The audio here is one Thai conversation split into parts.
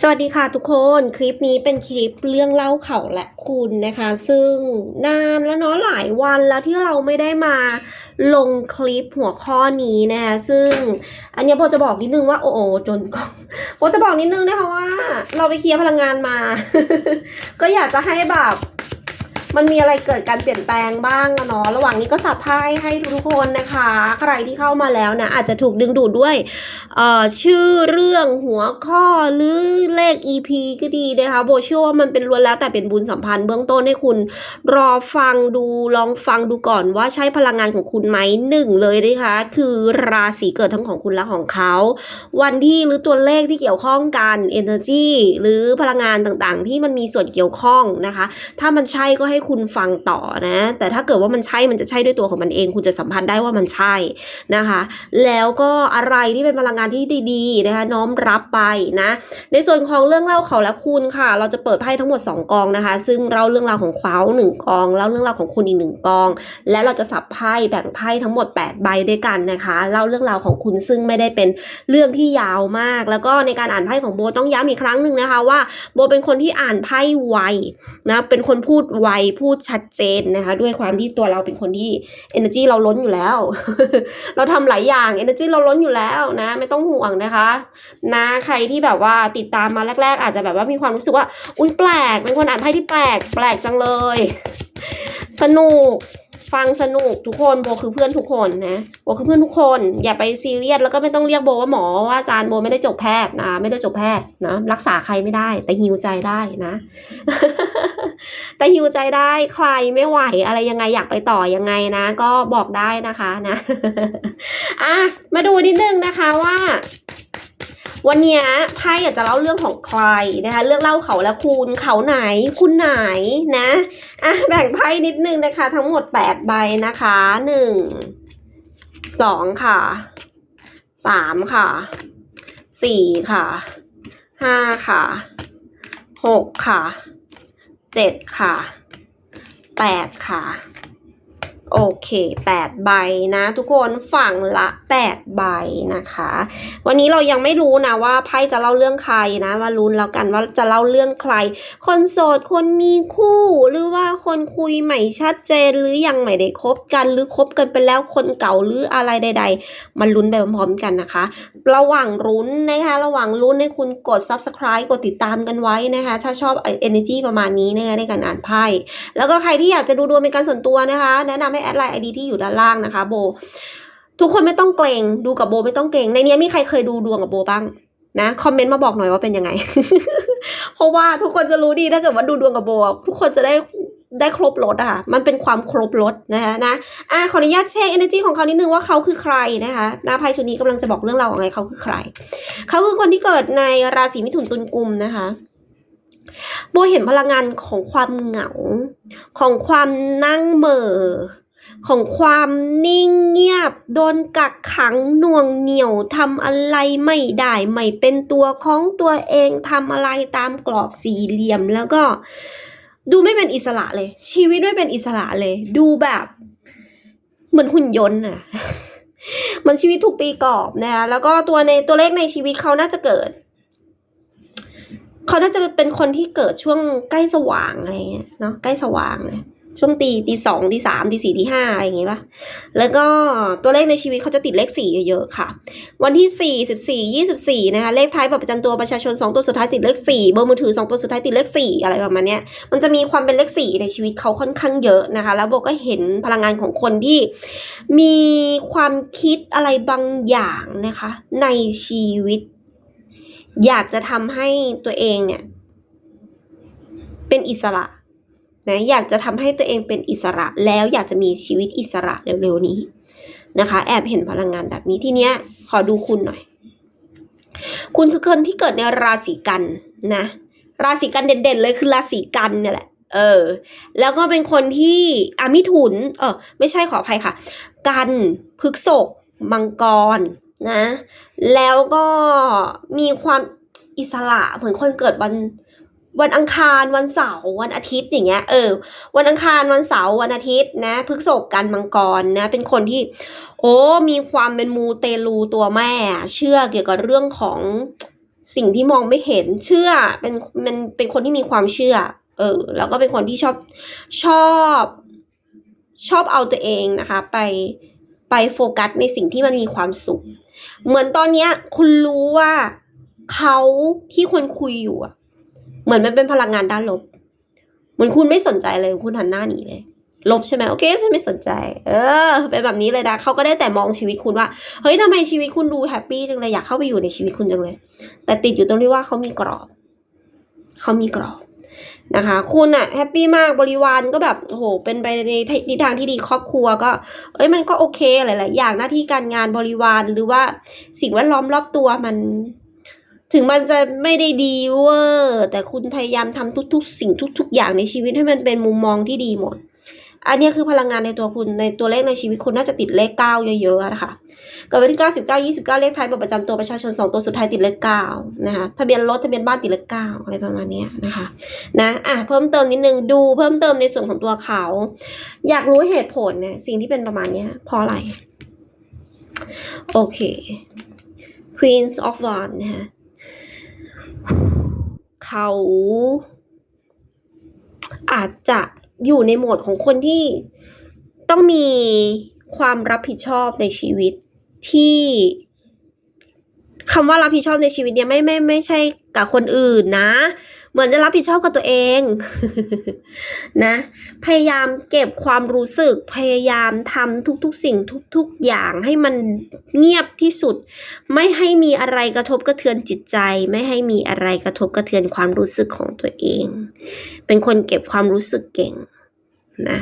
สวัสดีค่ะทุกคนคลิปนี้เป็นคลิปเรื่องเล่าเขาและคุณนะคะ ซึ่งนานแล้วเนาะหลายวันแล้วที่เราไม่ได้มาลงคลิปหัวข้อนี้นะคะซึ่งอันนี้โบจะบอกนิดนึงว่าโอ้โอจนก็โบจะบอกนิดนึงนะคะว่า เราไปเคลียร์พลังงานมา ก็อยากจะให้แบบ มันมีอะไรเกิดการเปลี่ยนแปลงบ้างนะเนาะระหว่างนี้ก็สับไพ่ให้ทุกๆคนนะคะ ใครที่เข้ามาแล้วนะอาจจะถูกดึงดูดด้วยเอ่อชื่อเรื่องหัวข้อหรือเลข EP ก็ดีนะคะโบเชื่อว่ามันเป็นล้วนแล้วแต่เป็นบุญสัมพันธ์เบื้องต้นให้คุณรอฟังดูลองฟังดูก่อนว่าใช่พลังงานของคุณไหมหนึ่งเลยนะคะคือราศีเกิดทั้งของคุณและของเขา วันที่หรือตัวเลขที่เกี่ยวข้องกัน energy หรือพลังงานต่างๆ ที่มันมีส่วนเกี่ยวข้องนะคะ ถ้ามันใช่ก็ให้คุณฟังต่อนะ แต่ถ้าเกิดว่ามันใช่มันจะใช่ด้วยตัวของมันเอง คุณจะสัมพันธ์ได้ว่ามันใช่นะคะ แล้วก็อะไรที่เป็นพลังงานที่ดีๆนะคะ น้อมรับไปนะ ในส่วนของเรื่องเล่าเขาและคุณค่ะ เราจะเปิดไพ่ทั้งหมด 2 กองนะคะ ซึ่งเล่าเรื่องราวของเขาหนึ่งกองเล่าเรื่องราวของคุณอีกหนึ่งกอง และเราจะสับไพ่แบ่งไพ่ทั้งหมด 8 ใบด้วยกันนะคะเล่าเรื่องราวของคุณซึ่งไม่ได้เป็นเรื่องที่ยาวมาก แล้วก็ในการอ่านไพ่ของโบต้องย้ำอีกครั้งหนึ่งนะคะว่าโบเป็นคนที่อ่านไพ่ไวนะเป็นคนพูดไวพูดชัดเจนนะคะ ด้วยความที่ตัวเราเป็นคนที่ energy เราล้นอยู่แล้ว เราทำหลายอย่าง energy เราล้นอยู่แล้วนะ ไม่ต้องห่วงนะคะ นะใครที่แบบว่าติดตามมาแรก ๆ อาจจะแบบว่ามีความรู้สึกว่า อุ้ยแปลกเป็นคนอ่านไพ่ที่แปลก แปลกจังเลย สนุก ฟังสนุกทุกคนโบคือเพื่อนทุกคนนะโบคือเพื่อนทุกคน อย่าไปซีเรียสแล้วก็ไม่ต้องเรียกโบว่าหมอว่าอาจารย์โบไม่ได้จบแพทย์นะไม่ได้จบแพทย์นะรักษาใครไม่ได้ แต่ฮิวใจได้นะ แต่ฮิวใจได้ใครไม่ไหวอะไรยังไงอยากไปต่อยังไงนะ ก็บอกได้นะคะนะอะมาดูนิดนึงนะคะว่า วันนี้ไพ่อยากจะเล่าเรื่องของใครนะคะ เรื่องเล่าเขาและคุณเขาไหน คุณไหนนะอะแบ่งไพ่นิดนึงนะคะ ทั้งหมดแปดใบนะคะหนึ่งสองค่ะสามค่ะสี่ค่ะห้าค่ะหกค่ะเจ็ดค่ะแปดค่ะ โอเคแปดใบนะ ทุกคนฝั่งละแปดใบนะคะ วันนี้เรายังไม่รู้นะว่าไพ่จะเล่าเรื่องใครนะมาลุ้นแล้วกันว่าจะเล่าเรื่องใคร คนโสดคนมีคู่ หรือว่าคนคุยใหม่ชัดเจนหรือยังไม่ได้คบกันหรือคบกันไปแล้วคนเก่าหรืออะไรใด ๆมันลุ้นไปพร้อมๆกันนะคะ ระหว่างลุ้นนะคะ ระหว่างลุ้นให้คุณกด subscribe กดติดตามกันไว้นะคะ ถ้าชอบ energy ประมาณนี้นะคะในการอ่านไพ่แล้วก็ใครที่อยากจะดูดวงเป็นการส่วนตัวนะคะ แนะนำให้แอดไลน์ไอดีที่อยู่ด้านล่างนะคะ โบ ทุกคนไม่ต้องเกรงดูกับโบไม่ต้องเกรงในนี้มีใครเคยดูดวงกับโบบ้างนะคอมเมนต์มาบอกหน่อยว่าเป็นยังไง เพราะว่าทุกคนจะรู้ดีถ้าเกิดว่าดูดวงกับโบทุกคนจะได้ได้ครบรถอะค่ะ มันเป็นความครบรถนะคะนะอะขออนุญาตเช็ค energy ของเขานิดนึงว่าเขาคือใครนะคะหน้าไพ่ชุดนี้กำลังจะบอกเรื่องราวของไงเขาคือใคร เขาคือคนที่เกิดในราศีมิถุนตุลกุมนะคะ โบเห็นพลังงานของความเหงา ของความนั่งเหม่อ ของความนิ่งเงียบ โดนกักขังหน่วงเหนี่ยวทำอะไรไม่ได้ไม่เป็นตัวของตัวเองทำอะไรตามกรอบสี่เหลี่ยม แล้วก็ดูไม่เป็นอิสระเลย ชีวิตไม่เป็นอิสระเลย ดูแบบ เหมือนหุ่นยนต์อะมันชีวิตถูกตีกรอบนะคะแล้วก็ตัวในตัวเลขในชีวิตเขาน่าจะเกิดเขาน่าจะเป็นคนที่เกิดช่วงใกล้สว่างอะไรเงี้ยเนาะใกล้สว่างเลย ช่วงตีตีสองตีสามตีสี่ตีห้าอะไรอย่างงี้ป่ะ แล้วก็ตัวเลขในชีวิตเขาจะติดเลขสี่เยอะๆค่ะ วันที่สี่สิบสี่ยี่สิบสี่นะคะเลขท้ายบัตรประจำตัวประชาชนสองตัวสุดท้ายติดเลขสี่เบอร์มือถือสองตัวสุดท้ายติดเลขสี่อะไรประมาณเนี้ยมันจะมีความเป็นเลขสี่ในชีวิตเขาค่อนข้างเยอะนะคะ แล้วโบก็เห็นพลังงานของคนที่มีความคิดอะไรบางอย่างนะคะ ในชีวิต อยากจะทำให้ตัวเองเนี่ย เป็นอิสระ นะอยากจะทำให้ตัวเองเป็นอิสระแล้วอยากจะมีชีวิตอิสระเร็วๆนี้นะคะ แอบเห็นพลังงานแบบนี้ทีเนี้ยขอดูคุณหน่อย คุณคือคนที่เกิดในราศีกันนะ ราศีกันเด่นๆเลยคือราศีกันเนี่ยแหละเออ แล้วก็เป็นคนที่อมิถุน เออ ไม่ใช่ขออภัยค่ะ กันพฤกษกมังกรนะ แล้วก็มีความอิสระเหมือนคนเกิดวัน วันอังคารวันเสาร์วันอาทิตย์อย่างเงี้ยเออ วันอังคารวันเสาร์วันอาทิตย์นะพฤกษกกันมังกรนะ เป็นคนที่ โอ้มีความเป็นมูเตลูตัวแม่ เชื่อเกี่ยวกับเรื่องของสิ่งที่มองไม่เห็นเชื่อเป็นมันเป็นคนที่มีความเชื่อ เออ แล้วก็เป็นคนที่ชอบชอบชอบเอาตัวเองนะคะ ไปไปโฟกัสในสิ่งที่มันมีความสุข เหมือนตอนเนี้ย คุณรู้ว่าเขาที่คุณคุยอยู่อะ เหมือนมันเป็นพลังงานด้านลบ เหมือนคุณไม่สนใจเลยคุณหันหน้าหนีเลย ลบใช่ไหมโอเคฉันไม่สนใจ เออ เป็นแบบนี้เลยนะเขาก็ได้แต่มองชีวิตคุณว่าเฮ้ยทำไมชีวิตคุณดูแฮปปี้จังเลยอยากเข้าไปอยู่ในชีวิตคุณจังเลย แต่ติดอยู่ตรงที่ว่าเขามีกรอบเขามีกรอบนะคะ คุณอะแฮปปี้มากบริวารก็แบบโอ้โหเป็นไปในทิศทางที่ดีครอบครัวก็ เอ้ยมันก็โอเคหลายๆอย่างหน้าที่การงานบริวารหรือว่าสิ่งแวดล้อมรอบตัวมัน ถึงมันจะไม่ได้ดีเวอร์แต่คุณพยายามทำทุก ๆ สิ่งทุก ๆ อย่างในชีวิตให้มันเป็นมุมมองที่ดีหมด อันนี้คือพลังงานในตัวคุณในตัวเลขในชีวิตคุณน่าจะติดเลขเก้าเยอะๆนะคะกิดวันที่เก้าสิบเก้ายี่สิบเก้าเลขท้ายบัตรประจำตัวประชาชนสองตัวสุดท้ายติดเลขเก้านะคะทะเบียนรถทะเบียนบ้านติดเลขเก้าอะไรประมาณนี้นะคะนะอะเพิ่มเติมนิดนึงดูเพิ่มเติมในส่วนของตัวเขา อยากรู้เหตุผลเนี่ยสิ่งที่เป็นประมาณนี้เพราะอะไรโอเค Queens of Wands นะคะ เขาอาจจะอยู่ในโหมดของคนที่ต้องมีความรับผิดชอบในชีวิตที่คำว่ารับผิดชอบในชีวิตเนี่ยไม่ไม่ไม่ใช่กับคนอื่นนะ เหมือนจะรับผิดชอบกับตัวเองนะ พยายามเก็บความรู้สึก พยายามทำทุกๆสิ่งทุก ๆอย่างให้มันเงียบที่สุด ไม่ให้มีอะไรกระทบกระเทือนจิตใจ ไม่ให้มีอะไรกระทบกระเทือนความรู้สึกของตัวเอง เป็นคนเก็บความรู้สึกเก่งนะ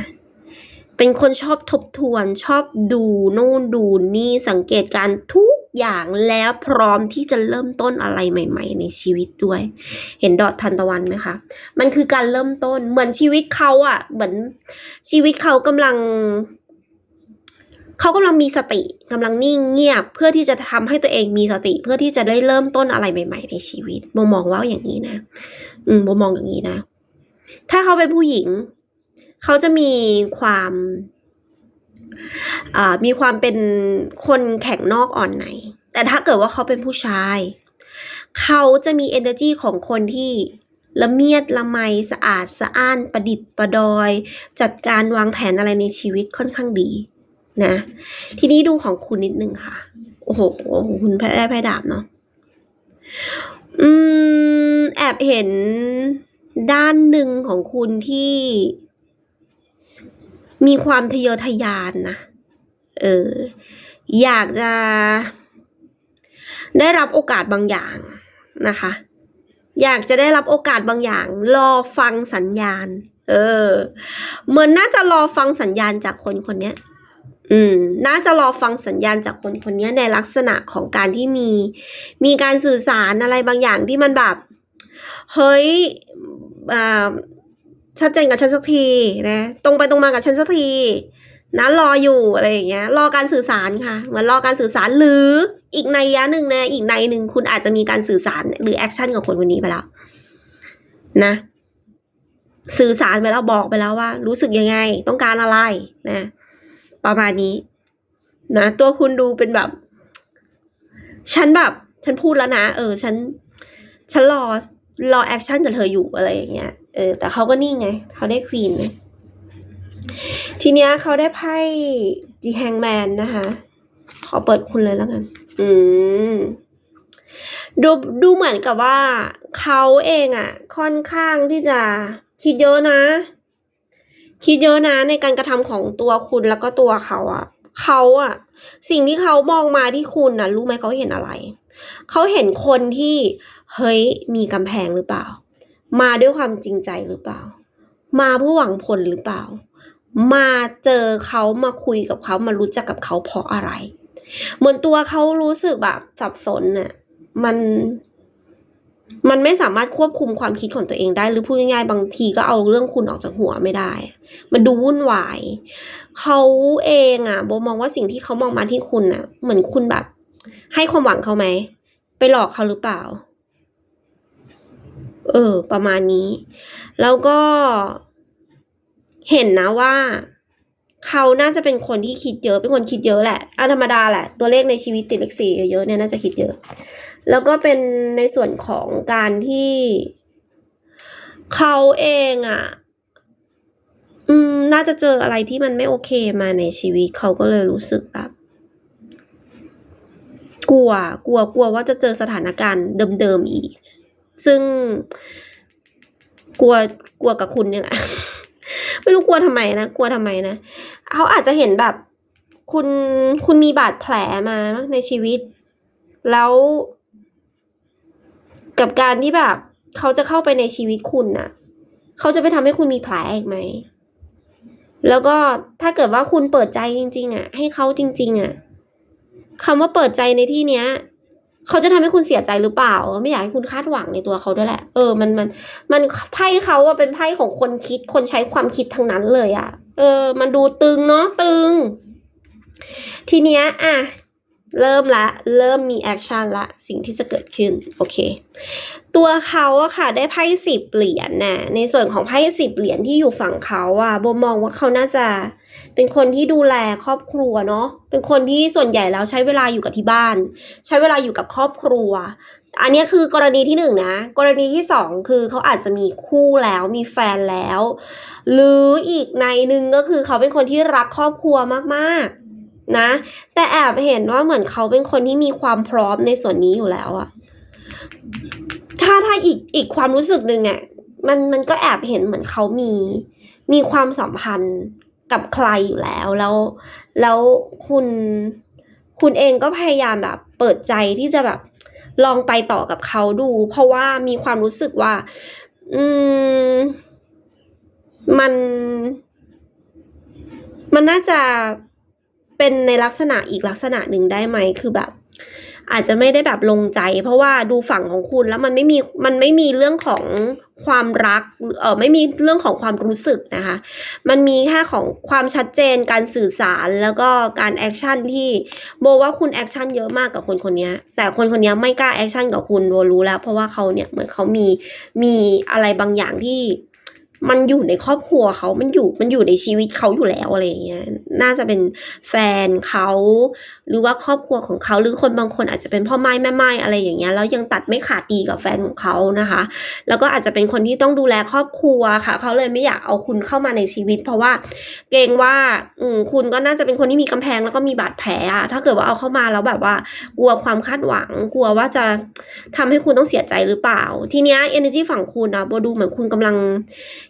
เป็นคนชอบทบทวนชอบดูนู่นดูนี่สังเกตการทุก อย่างแล้วพร้อมที่จะเริ่มต้นอะไรใหม่ ๆ ในชีวิตด้วย เห็นดอกทันตะวันไหมคะ มันคือการเริ่มต้นเหมือนชีวิตเขาอะเหมือนชีวิตเขากำลัง เขากำลังมีสติกำลังนิ่งเงียบ เพื่อที่จะทำให้ตัวเองมีสติ เพื่อที่จะได้เริ่มต้นอะไรใหม่ ๆ ในชีวิตโมมองว่าอย่างนี้นะ อืมโมมองอย่างนี้นะ ถ้าเขาเป็นผู้หญิง เขาจะมีความ มีความเป็นคนแข็งนอกอ่อนในแต่ถ้าเกิดว่าเขาเป็นผู้ชาย เขาจะมี energy ของคนที่ละเมียดละไมสะอาดสะอ้านประดิษฐ์ประดอย จัดการวางแผนอะไรในชีวิตค่อนข้างดีนะ ทีนี้ดูของคุณนิดนึงค่ะ โอ้โหคุณแพ้ได้แพ้ดาบเนาะอืม แอบเห็นด้านหนึ่งของคุณที่ มีความทะเยอทะยานนะ เออ อยากจะ ได้รับโอกาสบางอย่างนะคะ อยากจะได้รับโอกาสบางอย่าง รอฟังสัญญาณ เออ เหมือนน่าจะรอฟังสัญญาณจากคนคนเนี้ยอืม น่าจะรอฟังสัญญาณจากคนคนนี้ในลักษณะของการที่มี มีการสื่อสารอะไรบางอย่างที่มันแบบ เฮ้ยอ่า ชัดเจนกับฉันสักทีนะ ตรงไปตรงมากับฉันสักทีนะรออยู่อะไรอย่างเงี้ย รอการสื่อสารค่ะเหมือนรอการสื่อสารหรืออีกในยะหนึ่งนะอีกในหนึ่งคุณอาจจะมีการสื่อสารหรือแอคชั่นกับคนคนนี้ไปแล้วนะ สื่อสารไปแล้วบอกไปแล้วว่า รู้สึกยังไง ต้องการอะไรนะ ประมาณนี้ นะตัวคุณดูเป็นแบบ ฉันแบบ ฉันพูดแล้วนะ เออ ฉัน ฉันรอ รอแอคชั่นกับเธออยู่อะไรอย่างเงี้ย เออ แต่เขาก็นิ่งไง เขาได้ควีนไงทีเนี้ยเขาได้ไพ่จีแฮงแมนนะคะ ขอเปิดคุณเลยแล้วกัน อืม ดูดูเหมือนกับว่าเขาเองอะ่ะ ค่อนข้างที่จะคิดเยอะนะ คิดเยอะนะในการกระทำของตัวคุณแล้วก็ตัวเขาอะ่ะเขาอะ่ะ สิ่งที่เขามองมาที่คุณน่ะ รู้ไหมเขาเห็นอะไร เขาเห็นคนที่ เฮ้ยมีกำแพงหรือเปล่า มาด้วยความจริงใจหรือเปล่า มาเพื่อหวังผลหรือเปล่า มาเจอเขามาคุยกับเขามารู้จักกับเขาเพราะอะไร เหมือนตัวเขารู้สึกแบบสับสนน่ะมันมันไม่สามารถควบคุมความคิดของตัวเองได้ หรือพูดง่ายๆบางทีก็เอาเรื่องคุณออกจากหัวไม่ได้ มันดูวุ่นวาย เขาเองอะโบมองว่าสิ่งที่เขามองมาที่คุณอะ เหมือนคุณแบบ ให้ความหวังเขาไหม ไปหลอกเขาหรือเปล่า เออ ประมาณนี้ แล้วก็เห็นนะว่า เขาน่าจะเป็นคนที่คิดเยอะ เป็นคนคิดเยอะแหละอันธรรมดาแหละ ตัวเลขในชีวิตติดเลขสี่เยอะๆเนี่ยน่าจะคิดเยอะ แล้วก็เป็นในส่วนของการที่เขาเองอะ่ะ อืม น่าจะเจออะไรที่มันไม่โอเคมาในชีวิตเขาก็เลยรู้สึกแบบกลัว กลัว กลัวว่าจะเจอสถานการณ์เดิมๆอีก ซึ่ง กลัวกลัวกับคุณเนี่ยแหละไม่รู้กลัวทำไมนะกลัวทำไมนะเขาอาจจะเห็นแบบ คุณคุณมีบาดแผลมาในชีวิต แล้ว กับการที่แบบเขาจะเข้าไปในชีวิตคุณน่ะ เขาจะไปทำให้คุณมีแผลอีกไหม แล้วก็ถ้าเกิดว่าคุณเปิดใจจริง ๆ อะ ให้เขาจริง ๆ อะคำว่าเปิดใจในที่เนี้ย เขาจะทำให้คุณเสียใจหรือเปล่า ไม่อยากให้คุณคาดหวังในตัวเขาด้วยแหละ เออ มันมันมันไพ่เขาอะเป็นไพ่ของคนคิดคนใช้ความคิดทั้งนั้นเลยอะเออ มันดูตึงเนาะตึง ทีเนี้ยอะเริ่มละ เริ่มมีแอคชั่นละ สิ่งที่จะเกิดขึ้น โอเค ตัวเขาอะค่ะ ได้ไพ่สิบเหรียญน่ะในส่วนของไพ่สิบเหรียญที่อยู่ฝั่งเขาอะโบมองว่าเขาน่าจะ เป็นคนที่ดูแลครอบครัวเนาะ เป็นคนที่ส่วนใหญ่แล้วใช้เวลาอยู่กับที่บ้าน ใช้เวลาอยู่กับครอบครัว อันนี้คือกรณีที่หนึ่งนะ กรณีที่สองคือเขาอาจจะมีคู่แล้วมีแฟนแล้ว หรืออีกในหนึ่งก็คือเขาเป็นคนที่รักครอบครัวมากๆนะ แต่แอบเห็นว่าเหมือนเขาเป็นคนที่มีความพร้อมในส่วนนี้อยู่แล้วอะถ้าถ้าอีกอีกความรู้สึกหนึ่งอะมันมันก็แอบเห็นเหมือนเขามีมีความสัมพันธ์ กับใครอยู่แล้ว แล้วแล้วคุณคุณเองก็พยายามแบบ เปิดใจที่จะแบบลองไปต่อกับเขาดู เพราะว่ามีความรู้สึกว่า อืม มัน มันน่าจะเป็นในลักษณะอีกลักษณะหนึ่งได้ไหมคือแบบ อาจจะไม่ได้แบบลงใจ เพราะว่าดูฝั่งของคุณแล้วมันไม่มีมันไม่มีเรื่องของความรักเออไม่มีเรื่องของความรู้สึกนะคะ มันมีแค่ของความชัดเจนการสื่อสารแล้วก็การแอคชั่นที่โบว่าคุณแอคชั่นเยอะมากกับคนคนนี้แต่คนคนนี้ไม่กล้าแอคชั่นกับคุณโบรู้แล้ว เพราะว่าเขาเนี่ยเหมือนเขามีมีอะไรบางอย่างที่ มันอยู่ในครอบครัวเขามันอยู่มันอยู่ในชีวิตเขาอยู่แล้วอะไรอย่างเงี้ย น่าจะเป็นแฟนเขา หรือว่าครอบครัวของเขาหรือคนบางคนอาจจะเป็นพ่อไม้แม่ไม้อะไรอย่างเงี้ยแล้วยังตัดไม่ขาดดีกับแฟนของเขานะคะ แล้วก็อาจจะเป็นคนที่ต้องดูแลครอบครัวค่ะ เขาเลยไม่อยากเอาคุณเข้ามาในชีวิต เพราะว่าเกรงว่าอืคุณก็น่าจะเป็นคนที่มีกำแพงแล้วก็มีบาดแผลอะถ้าเกิดว่าเอาเข้ามาแล้วแบบว่า กลัวความคาดหวัง กลัวว่าจะทำให้คุณต้องเสียใจหรือเปล่า ทีเนี้ย energy ฝั่งคุณนะโบดูเหมือนคุณกำลัง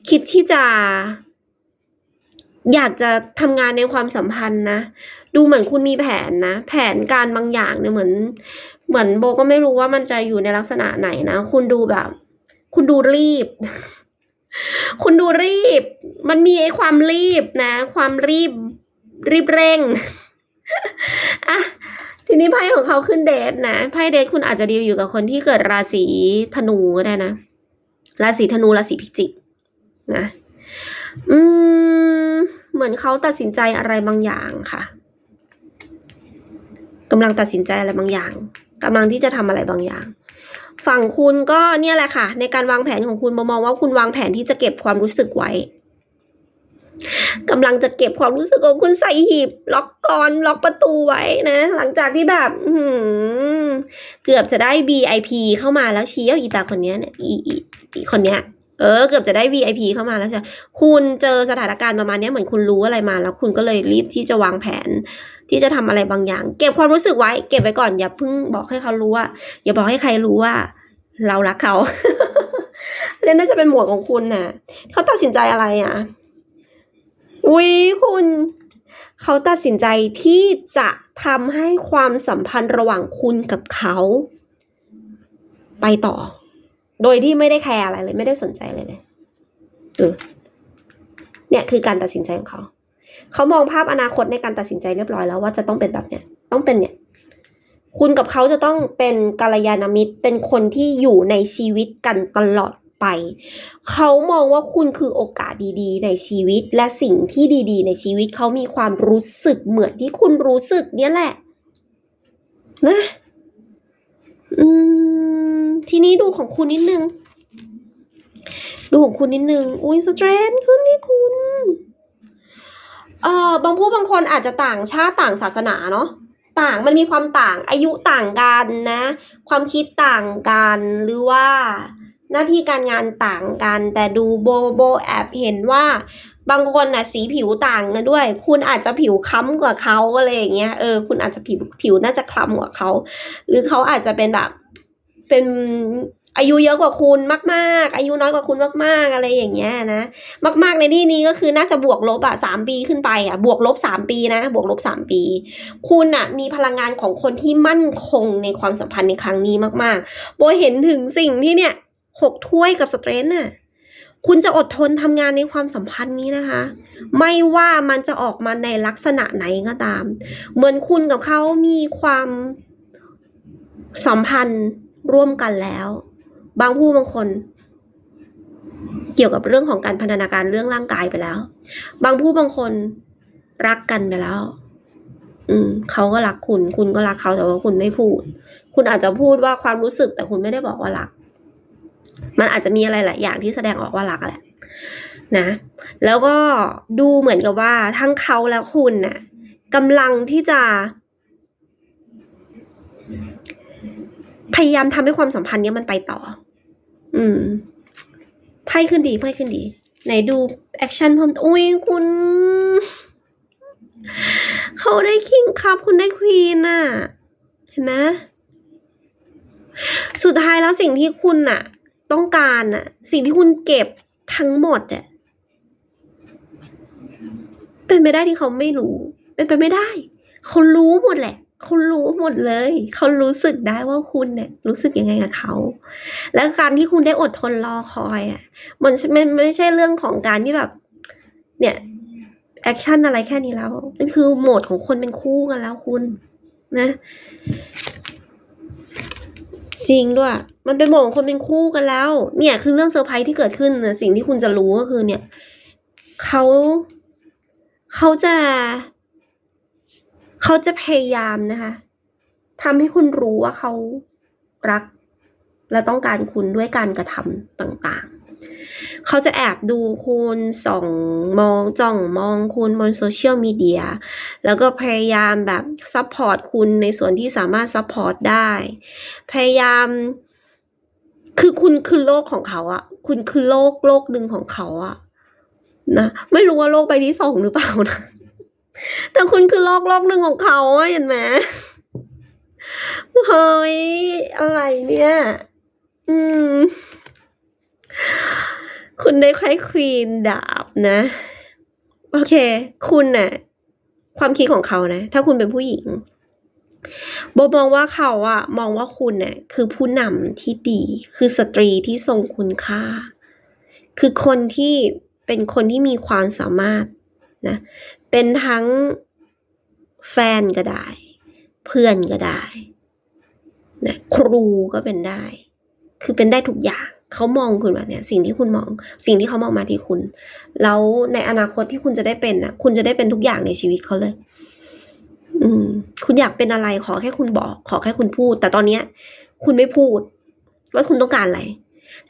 คิดที่จะ อยากจะทำงานในความสัมพันธ์นะ ดูเหมือนคุณมีแผนนะ แผนการบางอย่างเนี่ยเหมือน เหมือนโบก็ไม่รู้ว่ามันจะอยู่ในลักษณะไหนนะ คุณดูแบบ คุณดูรีบ คุณดูรีบ มันมีไอ้ความรีบนะ ความรีบ รีบเร่งอะทีนี้ไพ่ของเขาขึ้นเดทนะไพ่เดทคุณอาจจะดีลอยู่กับคนที่เกิดราศีธนูก็ได้นะ ราศีธนูราศีพิจิก นะ อืม เหมือนเขาตัดสินใจอะไรบางอย่างค่ะกำลังตัดสินใจอะไรบางอย่างกำลังที่จะทำอะไรบางอย่าง ฝั่งคุณก็เนี่ยแหละค่ะ ในการวางแผนของคุณมองว่าคุณวางแผนที่จะเก็บความรู้สึกไว้กำลังจะเก็บความรู้สึกของคุณใส่หีบ ล็อกกรอนล็อกประตูไว้นะ หลังจากที่แบบเกือบจะได้ VIP เข้ามาแล้วเชี้ยวอีตาคนนี้เนี่ยอีอีอีคนเนี้ย เออเกือบจะได้ VIP เข้ามาแล้วใช่คุณเจอสถานการณ์ประมาณนี้เหมือนคุณรู้อะไรมา แล้วคุณก็เลยรีบที่จะวางแผน ที่จะทำอะไรบางอย่าง เก็บความรู้สึกไว้ เก็บไว้ก่อนอย่าเพิ่งบอกให้เขารู้ว่า อย่าบอกให้ใครรู้ว่า เรารักเขาเนี่ยน่าจะเป็นหมวกของคุณน่ะเขาตัดสินใจอะไรอะอุ้ยคุณเขาตัดสินใจที่จะทำให้ความสัมพันธ์ระหว่างคุณกับเขา ไปต่อ โดยที่ไม่ได้แคร์อะไรเลย ไม่ได้สนใจเลยเออเนี่ยคือการตัดสินใจของเขา เขามองภาพอนาคตในการตัดสินใจเรียบร้อยแล้วว่าจะต้องเป็นแบบเนี้ย ต้องเป็นเนี่ย คุณกับเขาจะต้องเป็นกัลยาณมิตร เป็นคนที่อยู่ในชีวิตกันตลอดไป เขามองว่าคุณคือโอกาสดีๆ ในชีวิตและสิ่งที่ดีๆ ในชีวิตเขามีความรู้สึกเหมือนที่คุณรู้สึกเนี่ยแหละ นะ อืม ทีนี้ดูของคุณนิดนึง ดูของคุณนิดนึง อุ้ยสเตรนขึ้นนี่คุณเอ่อบางผู้บางคนอาจจะต่างชาติต่างศาสนาเนาะต่างมันมีความต่างอายุต่างกันนะ ความคิดต่างกันหรือว่าหน้าที่การงานต่างกัน แต่ดูโบโบแอบเห็นว่า บางคนน่ะสีผิวต่างกันด้วย คุณอาจจะผิวค้ำกว่าเขาอะไรอย่างเงี้ยเออคุณอาจจะผิวผิวน่าจะคล้ำกว่าเขา หรือเขาอาจจะเป็นแบบ เป็นอายุเยอะกว่าคุณมาก ๆ อายุน้อยกว่าคุณมาก ๆ อะไรอย่างเงี้ยนะ มาก ๆ ในที่นี้ก็คือน่าจะบวกลบอะสามปีขึ้นไปอะบวกลบสามปีนะ บวกลบสามปี คุณอะมีพลังงานของคนที่มั่นคงในความสัมพันธ์ในครั้งนี้มากๆโบเห็นถึงสิ่งที่เนี่ยหกถ้วยกับสเตรนน่ะคุณจะอดทนทำงานในความสัมพันธ์นี้นะคะ ไม่ว่ามันจะออกมาในลักษณะไหนก็ตาม เหมือนคุณกับเขามีความสัมพันธ์ ร่วมกันแล้ว บางผู้บางคน เกี่ยวกับเรื่องของการพันธนาการเรื่องร่างกายไปแล้ว บางผู้บางคนรักกันไปแล้ว อืมเขาก็รักคุณ คุณก็รักเขาแต่ว่าคุณไม่พูด คุณอาจจะพูดว่าความรู้สึกแต่คุณไม่ได้บอกว่ารัก มันอาจจะมีอะไรหลายอย่างที่แสดงออกว่ารักแหละนะ แล้วก็ดูเหมือนกับว่าทั้งเขาและคุณน่ะกำลังที่จะ พยายามทำให้ความสัมพันธ์เนี้ยมันไปต่อ อืมไพ่ขึ้นดีไพ่ขึ้นดี ไหนดูแอคชั่นเพิ่มอุ้ยคุณ เขาได้คิงครับ คุณได้ควีนน่ะเห็นไหมสุดท้ายแล้วสิ่งที่คุณน่ะต้องการน่ะสิ่งที่คุณเก็บทั้งหมดอะเป็นไปได้ที่เขาไม่รู้ เป็นไปไม่ได้ เขารู้หมดแหละ เขารู้หมดเลย เขารู้สึกได้ว่าคุณเนี่ยรู้สึกยังไงกับเขา แล้วการที่คุณได้อดทนรอคอยอะ มันไม่ไม่ใช่เรื่องของการที่แบบ เนี่ยแอคชั่นอะไรแค่นี้แล้วนั่นคือโหมดของคนเป็นคู่กันแล้วคุณ นะ จริงด้วย มันเป็นโหมดของคนเป็นคู่กันแล้ว เนี่ย คือเรื่องเซอร์ไพรส์ที่เกิดขึ้นนะสิ่งที่คุณจะรู้ก็คือ เนี่ยเขาเขาจะ เขาจะพยายามนะคะทำให้คุณรู้ว่าเขารัก และต้องการคุณด้วยการกระทำต่างๆ เขาจะแอบดูคุณส่องมองจ้องมองคุณบนโซเชียลมีเดีย แล้วก็พยายามแบบซัพพอร์ตคุณในส่วนที่สามารถซัพพอร์ตได้ พยายามคือคุณคือโลกของเขาอะคุณคือโลกโลกหนึ่งของเขาอะนะ ไม่รู้ว่าโลกใบที่สองหรือเปล่านะ แต่คุณคือโลกโลกหนึ่งของเขาอเห็นไหมเฮ้ย อะไรเนี่ย อืม คุณได้ไพ่ควีนดาบนะ โอเค คุณน่ะ ความคิดของเขานะ ถ้าคุณเป็นผู้หญิงโบมองว่าเขาอะมองว่าคุณเนี่ยคือผู้นำที่ดี คือสตรีที่ทรงคุณค่า คือคนที่เป็นคนที่มีความสามารถนะ เป็นทั้งแฟนก็ได้ เพื่อนก็ได้นะครูก็เป็นได้ คือเป็นได้ทุกอย่างเขามองคุณแบบเนี้ยสิ่งที่คุณมอง สิ่งที่เขามองมาที่คุณ แล้วในอนาคตที่คุณจะได้เป็นน่ะคุณจะได้เป็นทุกอย่างในชีวิตเขาเลย อืม คุณอยากเป็นอะไรขอแค่คุณบอก ขอแค่คุณพูด แต่ตอนเนี้ย คุณไม่พูด ว่าคุณต้องการอะไร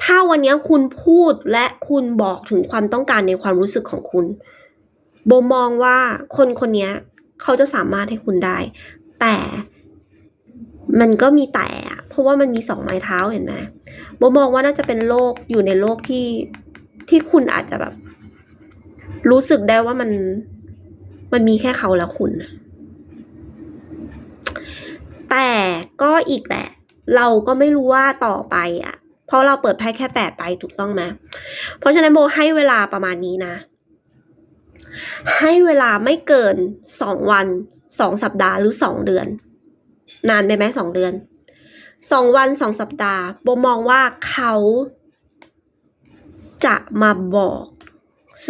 ถ้าวันนี้คุณพูดและคุณบอกถึงความต้องการในความรู้สึกของคุณ โบมองว่าคนคนนี้เขาจะสามารถให้คุณได้ แต่มันก็มีแต่ เพราะว่ามันมีสองไม้เท้าเห็นไหมโบมองว่าน่าจะเป็นโลกอยู่ในโลกที่ที่คุณอาจจะแบบ รู้สึกได้ว่ามันมันมีแค่เขาแล้วคุณ แต่ก็อีกแหละเราก็ไม่รู้ว่าต่อไปอะ เพราะเราเปิดไพ่แค่แปดใบถูกต้องไหมเพราะฉะนั้นโบให้เวลาประมาณนี้นะ ให้เวลาไม่เกินสองวันสองสัปดาห์หรือสองเดือน นานไปไหมสองเดือนสองวันสองสัปดาห์โบมองว่าเขาจะมาบอก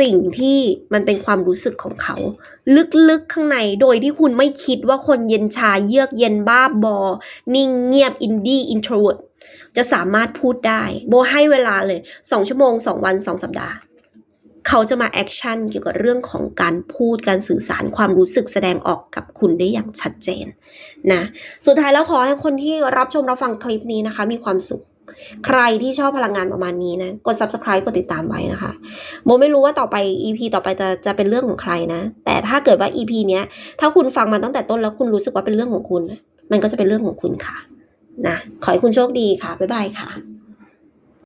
สิ่งที่มันเป็นความรู้สึกของเขา ลึกๆข้างในโดยที่คุณไม่คิดว่าคนเย็นชาเยือกเย็นบ้าบอ นิ่งเงียบอินดี้อินโทรเวิร์จะสามารถพูดได้ โบให้เวลาเลยสองชั่วโมงสองวันสองสัปดาห์ เขาจะมาแอคชั่นเกี่ยวกับเรื่องของการพูดการสื่อสารความรู้สึกแสดงออกกับคุณได้อย่างชัดเจนนะสุดท้ายแล้วขอให้คนที่รับชมรับฟังคลิปนี้นะคะ มีความสุข ใครที่ชอบพลังงานประมาณนี้นะ กด subscribe กดติดตามไว้นะคะโมไม่รู้ว่าต่อไป EP ต่อไปจะจะเป็นเรื่องของใครนะ แต่ถ้าเกิดว่า EP เนี้ย ถ้าคุณฟังมาตั้งแต่ต้นแล้วคุณรู้สึกว่าเป็นเรื่องของคุณ มันก็จะเป็นเรื่องของคุณค่ะนะขอให้คุณโชคดีค่ะบ๊ายบายค่ะ